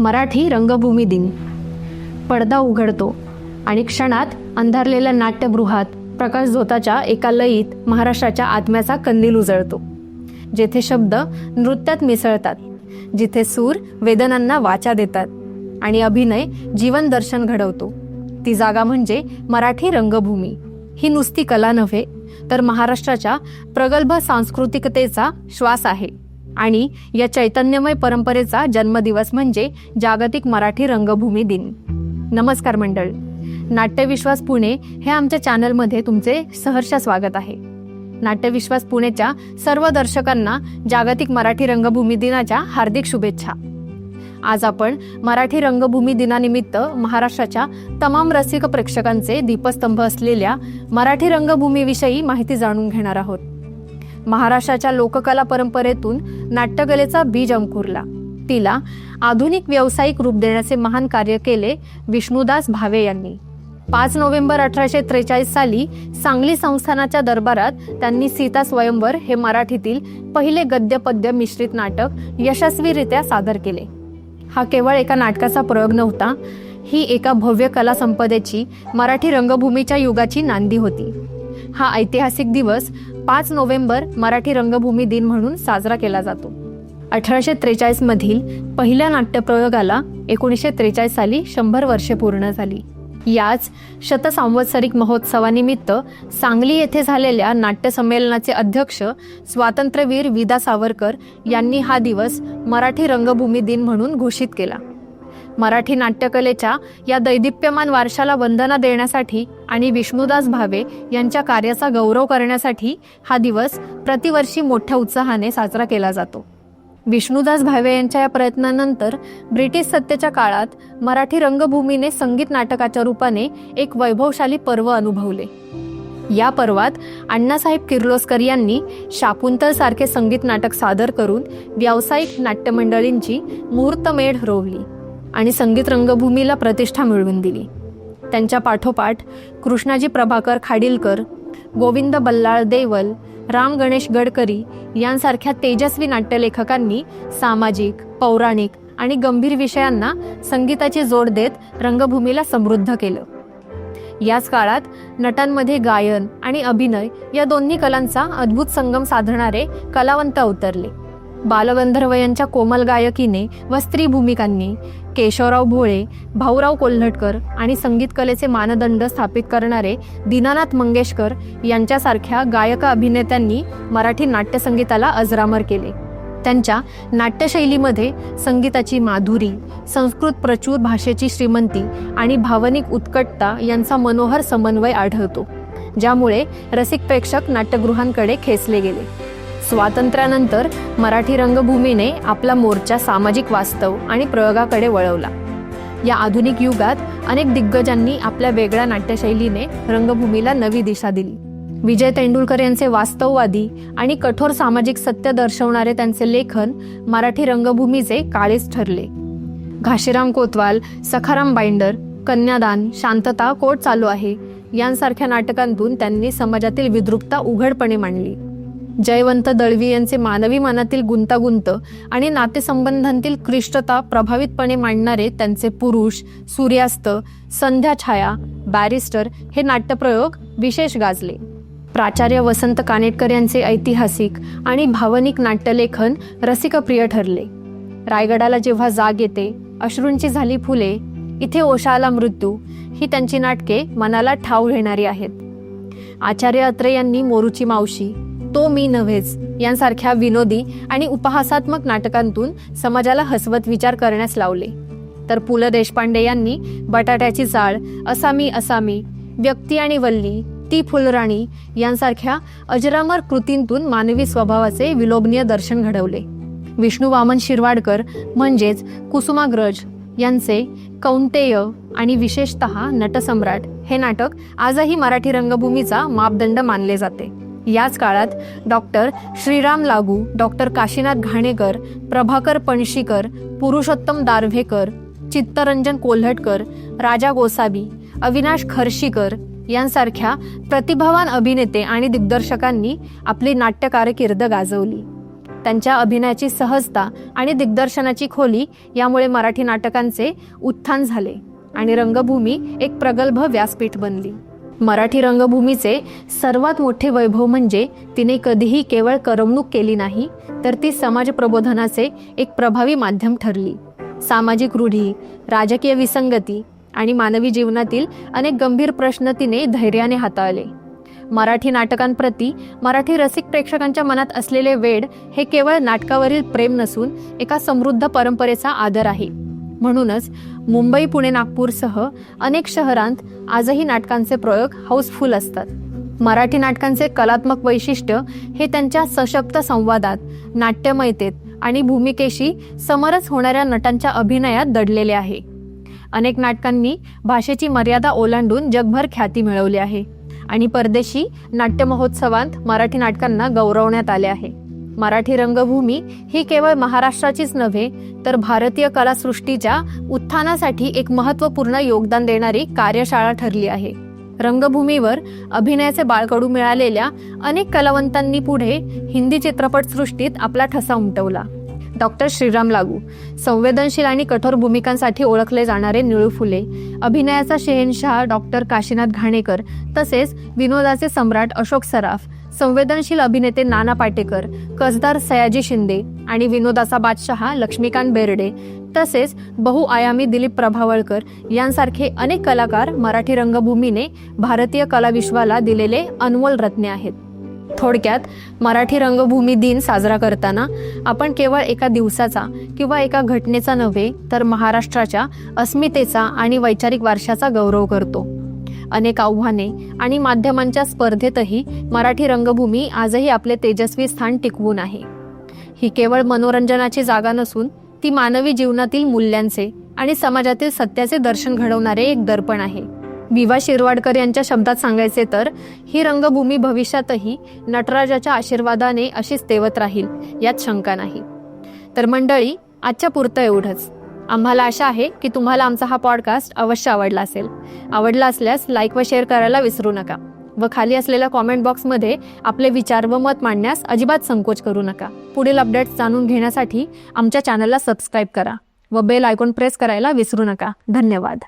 मराठी रंगभूमी दिन. पडदा उघडतो आणि क्षणात अंधारलेल्या नाट्यगृहात प्रकाश झोताच्या एका लयीत महाराष्ट्राच्या आत्म्याचा कंदील उजळतो. जेथे शब्द नृत्यात मिसळतात जिथे सूर वेदनांना वाचा देतात आणि अभिनय जीवन दर्शन घडवतो. ती जागा म्हणजे मराठी रंगभूमी. ही नुसती कला नव्हे तर महाराष्ट्राच्या प्रगल्भ सांस्कृतिकतेचा श्वास आहे. आणि या चैतन्यमय परंपरेचा जन्मदिवस म्हणजे जागतिक मराठी रंगभूमी दिन. नमस्कार मंडळ. नाट्यविश्वास पुणे हे आमच्या चॅनलमध्ये तुमचे सहर्ष स्वागत आहे. नाट्यविश्वास पुणेच्या सर्व दर्शकांना जागतिक मराठी रंगभूमी दिनाच्या हार्दिक शुभेच्छा. आज आपण मराठी रंगभूमी दिनानिमित्त महाराष्ट्राच्या तमाम रसिक प्रेक्षकांचे दीपस्तंभ असलेल्या मराठी रंगभूमीविषयी माहिती जाणून घेणार आहोत. महाराष्ट्राच्या लोककला परंपरेतून नाट्यकलेचा बीज अंकुरला. तिला आधुनिक व्यावसायिक रूप देण्याचे महान कार्य केले विष्णुदास भावे यांनी. पाच नोव्हेंबर अठराशे त्रेचाळीस साली सांगली संस्थानाच्या दरबारात त्यांनी सीता स्वयंवर हे मराठीतील पहिले गद्यपद्य मिश्रित नाटक यशस्वीरित्या सादर केले. हा केवळ एका नाटकाचा प्रयोग नव्हता ही एका भव्य कला संपदेची मराठी रंगभूमीच्या युगाची नांदी होती. हा ऐतिहासिक दिवस पाच नोव्हेंबर मराठी रंगभूमी दिन म्हणून साजरा केला जातो. अठराशे त्रेचाळीस मधील पहिल्या नाट्यप्रयोगाला एकोणीसशे त्रेचाळीस साली शंभर वर्षे पूर्ण झाली. याच शतसांवत्सरिक महोत्सवानिमित्त सांगली येथे झालेल्या नाट्यसंमेलनाचे अध्यक्ष स्वातंत्र्यवीर विदा सावरकर यांनी हा दिवस मराठी रंगभूमी दिन म्हणून घोषित केला. मराठी नाट्यकलेच्या या दैदिप्यमान वारशाला वंदना देण्यासाठी आणि विष्णुदास भावे यांच्या कार्याचा गौरव करण्यासाठी हा दिवस प्रतिवर्षी मोठ्या उत्साहाने साजरा केला जातो. विष्णुदास भावे यांच्या या प्रयत्नानंतर ब्रिटिश सत्तेच्या काळात मराठी रंगभूमीने संगीत नाटकाच्या रूपाने एक वैभवशाली पर्व अनुभवले. या पर्वात अण्णासाहेब किर्लोस्कर यांनी शापुंतल सारखे संगीत नाटक सादर करून व्यावसायिक नाट्यमंडळींची मुहूर्तमेढ रोवली. आणि संगीत रंगभूमीला प्रतिष्ठा मिळवून दिली. त्यांच्या पाठोपाठ कृष्णाजी प्रभाकर खाडीलकर गोविंद बल्लाळ देवल राम गणेश गडकरी यांसारख्या तेजस्वी नाट्यलेखकांनी सामाजिक पौराणिक आणि गंभीर विषयांना संगीताची जोड देत रंगभूमीला समृद्ध केलं. याच काळात नटांमध्ये गायन आणि अभिनय या दोन्ही कलांचा अद्भुत संगम साधणारे कलावंत अवतरले बालगंधर्व यांच्या कोमल गायकीने व स्त्री भूमिकांनी केशवराव भोळे भाऊराव कोल्हटकर आणि संगीत कलेचे मानदंड स्थापित करणारे दीनानाथ मंगेशकर यांच्यासारख्या गायक अभिनेत्यांनी मराठी नाट्यसंगीताला अजरामर केले. त्यांच्या नाट्यशैलीमध्ये संगीताची माधुरी संस्कृत प्रचूर भाषेची श्रीमंती आणि भावनिक उत्कटता यांचा मनोहर समन्वय आढळतो ज्यामुळे रसिक प्रेक्षक नाट्यगृहांकडे खेचले गेले. स्वातंत्र्यानंतर मराठी रंगभूमीने आपला मोर्चा सामाजिक वास्तव आणि प्रयोगाकडे वळवला. या आधुनिक युगात अनेक दिग्गजांनी आपल्या वेगळ्या नाट्यशैलीने रंगभूमीला नवी दिशा दिली. विजय तेंडुलकर यांचे वास्तववादी आणि कठोर सामाजिक सत्य दर्शवणारे त्यांचे लेखन मराठी रंगभूमीचे काळेच ठरले. घाशीराम कोतवाल सखाराम बाइंडर कन्यादान शांतता कोट चालू आहे? यांसारख्या नाटकांतून त्यांनी समाजातील विद्रुपता उघडपणे मांडली. जयवंत दळवी यांचे मानवी मनातील गुंतागुंत आणि नातेसंबंधांतील क्लिष्टता प्रभावितपणे मांडणारे त्यांचे पुरुष सूर्यास्त संध्याछाया बॅरिस्टर हे नाट्यप्रयोग विशेष गाजले. प्राचार्य वसंत कानेटकर यांचे ऐतिहासिक आणि भावनिक नाट्यलेखन रसिकप्रिय ठरले. रायगडाला जेव्हा जाग येते अश्रूंची झाली फुले इथे ओशाला मृत्यू ही त्यांची नाटके मनाला ठाव घेणारी आहेत. आचार्य अत्रे यांनी मोरूची मावशी तो मी नव्हेच यांसारख्या विनोदी आणि उपहासात्मक नाटकांतून समाजाला हसवत विचार करण्यास लावले. तर पु. ल. देशपांडे यांनी बटाट्याची चाळ असामी असामी व्यक्ती आणि वल्ली ती फुलराणी यांसारख्या अजरामर कृतींतून मानवी स्वभावाचे विलोभनीय दर्शन घडवले. विष्णू वामन शिरवाडकर म्हणजेच कुसुमाग्रज यांचे कौंतेय आणि विशेषत नटसम्राट हे नाटक आजही मराठी रंगभूमीचा मापदंड मानले जाते. याच काळात डॉक्टर श्रीराम लागू डॉक्टर काशीनाथ घाणेकर प्रभाकर पणशीकर पुरुषोत्तम दारव्हेकर चित्तरंजन कोल्हटकर राजा गोसावी अविनाश खर्शीकर यांसारख्या प्रतिभावान अभिनेते आणि दिग्दर्शकांनी आपली नाट्यकारकीर्द गाजवली. त्यांच्या अभिनयाची सहजता आणि दिग्दर्शनाची खोली यामुळे मराठी नाटकांचे उत्थान झाले आणि रंगभूमी एक प्रगल्भ व्यासपीठ बनली. मराठी रंगभूमीचे सर्वात मोठे वैभव म्हणजे तिने कधीही केवळ करमणूक केली नाही तर ती समाज प्रबोधनाचे एक प्रभावी माध्यम ठरली. सामाजिक रूढी राजकीय विसंगती आणि मानवी जीवनातील अनेक गंभीर प्रश्न तिने धैर्याने हाताळले. मराठी नाटकांप्रती मराठी रसिक प्रेक्षकांच्या मनात असलेले वेड हे केवळ नाटकावरील प्रेम नसून एका समृद्ध परंपरेचा आदर आहे. म्हणूनच मुंबई पुणे नागपूरसह अनेक शहरांत आजही नाटकांचे प्रयोग हाऊसफुल असतात. मराठी नाटकांचे कलात्मक वैशिष्ट्य हे त्यांच्या सशक्त संवादात नाट्यमयतेत आणि भूमिकेशी समरस होणाऱ्या नटांच्या अभिनयात दडलेले आहे. अनेक नाटकांनी भाषेची मर्यादा ओलांडून जगभर ख्याती मिळवली आहे आणि परदेशी नाट्य महोत्सवात मराठी नाटकांना गौरवण्यात आले आहे. मराठी रंगभूमी ही केवळ महाराष्ट्राचीच नव्हे तर भारतीय कलासृष्टीच्या उत्थानासाठी एक महत्त्वपूर्ण योगदान देणारी कार्यशाळा ठरली आहे. रंगभूमीवर अभिनयाचे बाळकडू मिळालेल्या अनेक कलावंतांनी पुढे हिंदी चित्रपटसृष्टीत आपला ठसा उमटवला. डॉक्टर श्रीराम लागू. संवेदनशील आणि कठोर भूमिकांसाठी ओळखले जाणारे निळू फुले. अभिनयाचा शहेनशाह डॉक्टर काशीनाथ घाणेकर तसेच विनोदाचे सम्राट अशोक सराफ. संवेदनशील अभिनेते नाना पाटेकर कसदार सयाजी शिंदे आणि विनोदाचा बादशहा लक्ष्मीकांत बेर्डे तसेच बहुआयामी दिलीप प्रभावळकर यांसारखे अनेक कलाकार मराठी रंगभूमीने भारतीय कलाविश्वाला दिलेले अनमोल रत्ने आहेत. थोडक्यात मराठी रंगभूमी दिन साजरा करताना आपण केवळ एका दिवसाचा किंवा एका घटनेचा नव्हे तर महाराष्ट्राच्या अस्मितेचा आणि वैचारिक वारशाचा गौरव करतो. अनेक आव्हाने आणि माध्यमांच्या स्पर्धेतही मराठी रंगभूमी आजही आपले तेजस्वी स्थान टिकवून आहे. ही केवळ मनोरंजनाची जागा नसून ती मानवी जीवनातील मूल्यांचे आणि समाजातील सत्याचे दर्शन घडवणारे एक दर्पण आहे. विवा शिरवाडकर यांच्या शब्दात सांगायचे तर ही रंगभूमी भविष्यातही नटराजाच्या आशीर्वादाने अशीच तेवत राहील यात शंका नाही. तर मंडळी आजच्या पुरतं एवढंच. आम्हाला आशा आहे की तुम्हाला आमचा हा पॉडकास्ट अवश्य आवडला असेल. आवडला असल्यास लाईक व शेअर करायला विसरू नका व खाली असलेल्या कॉमेंट बॉक्समध्ये आपले विचार व मत मांडण्यास अजिबात संकोच करू नका. पुढील अपडेट्स जाणून घेण्यासाठी आमच्या चॅनलला सबस्क्राईब करा व बेल आयकॉन प्रेस करायला विसरू नका. धन्यवाद.